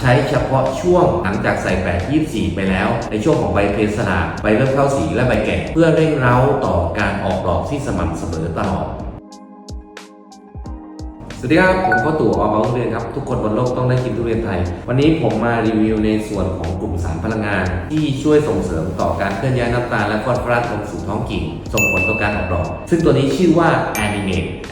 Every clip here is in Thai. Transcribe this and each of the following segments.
ใช้เฉพาะช่วงหลังจากใส่แปดยี่สี่ไปแล้ว ในช่วงของใบเพลสลาใบเริ่มเข้าสีและใบแก่ เพื่อเร่งเร้าต่อการออกดอกที่สม่ำเสมอตลอดสวัสดีครับ ผมพ่อตู่ออมเอาทุเรียนครับ ทุกคนบนโลกต้องได้กินทุเรียนไทย วันนี้ผมมารีวิวในส่วนของกลุ่มสารพลังงาน ที่ช่วยส่งเสริมต่อการเคลื่อนย้ายน้ำตาลและฟอสฟอรัสลงสู่ท้องกิ่งส่งผลต่อการออกดอก ซึ่งตัวนี้ชื่อว่า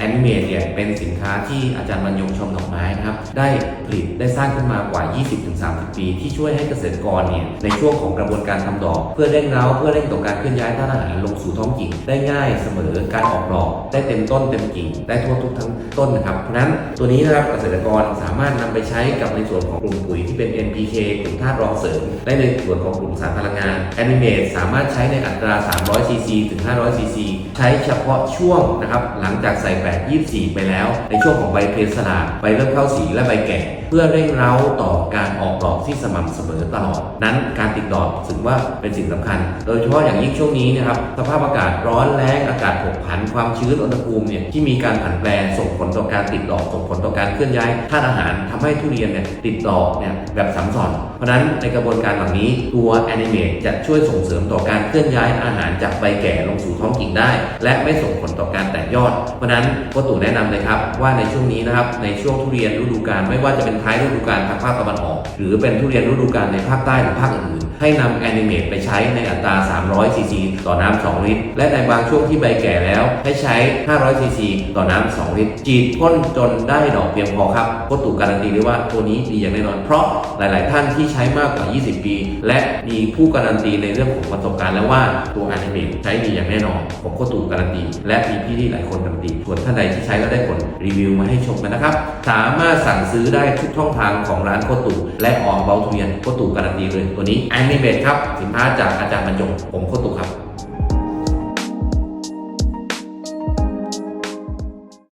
Animate Animate เนี่ยเป็นสินค้าที่อาจารย์บรรยงชมดอกไม้นะครับ ได้ผลิตได้สร้างขึ้นมากว่า 20-30 ปี ที่ช่วยให้เกษตรกรเนี่ยในช่วงของกระบวนการทำดอก เพื่อเร่งเร้าเพื่อเร่งต่อการเคลื่อนย้ายธาตุอาหารลงสู่ท้องกิ่ง ได้ง่ายเสมอการออกดอก ได้เต็มต้นเต็มกิ่ง ได้ทั่วทุกทั้งต้นนะครับ เพราะนั้นตัวนี้นะครับเกษตรกรสามารถนำไปใช้กับในส่วนของกลุ่มปุ๋ยที่เป็น NPK กลุ่มธาตุรองเสริมและในส่วนของกลุ่มสารพลังงาน Animate สามารถใช้ในอัตรา 300 cc ถึง 500 cc ใช้เฉพาะช่วงนะครับหลังจากใส่8 24 ไปแล้ว ในช่วงของใบเพลสลาใบเริ่มเข้าสีและใบแก่เพื่อเร่งเร้าต่อการออกดอกที่สม่ำเสมอตลอด นั้นการติดดอกถือว่าเป็นสิ่งสำคัญ โดยเฉพาะอย่างยิ่งช่วงนี้นะครับสภาพอากาศร้อนแรงอากาศผกผันความชื้นอุณหภูมิเนี่ยที่มีการผันแปรส่งผลต่อการติดดอกส่งผลต่อการเคลื่อนย้ายธาตุอาหารทำให้ทุเรียนเนี่ยติดดอกเนี่ยแบบซ้ำซ้อนเพราะนั้นในกระบวนการเหล่านี้ตัวแอนิเมตจะช่วยส่งเสริมต่อการเคลื่อนย้ายอาหารจากใบแก่ลงสู่ท้องกิ่งได้ และไม่ส่งผลต่อการแตกยอด เพราะนั้นก็ตู่แนะนำเลยครับว่าในช่วงนี้นะครับในช่วงทุเรียนฤดูกาลไม่ว่าจะเป็นท้ายฤดูกาลทางภาคตะวันออก หรือเป็นทุเรียนฤดูกาลในภาคใต้หรือภาคอื่น ให้นำแอนิเมตไปใช้ในอัตรา 300 ซีซี ต่อน้ำ 2 ลิตร และในบางช่วงที่ใบแก่แล้วให้ใช้ 500 ซีซี ต่อน้ำ 2 ลิตร จีดพ่นจนได้ดอกเพียงพอครับพ่อตู่การันตีได้ว่าตัวนี้ดีอย่างแน่นอน เพราะหลาย ๆ ท่านที่ใช้มากกว่า 20 ปี และมีผู้การันตีในเรื่องของประสบการณ์แล้วว่าตัวแอนิเมตใช้ดีอย่างแน่นอน ผมพ่อตู่การันตี และมีพี่ที่หลายคนการันตี ส่วนท่านใดที่ใช้แล้วได้ผลรีวิวมาให้ชมกันนะครับ สามารถสั่งซื้อได้ทุกช่องทางของร้านโคตู่และออกเบาทุเรียนโคตู่การันตีเลยตัวนี้แอนิเมตครับ สินค้าจากอาจารย์บรรจงผมโคตู่ครับ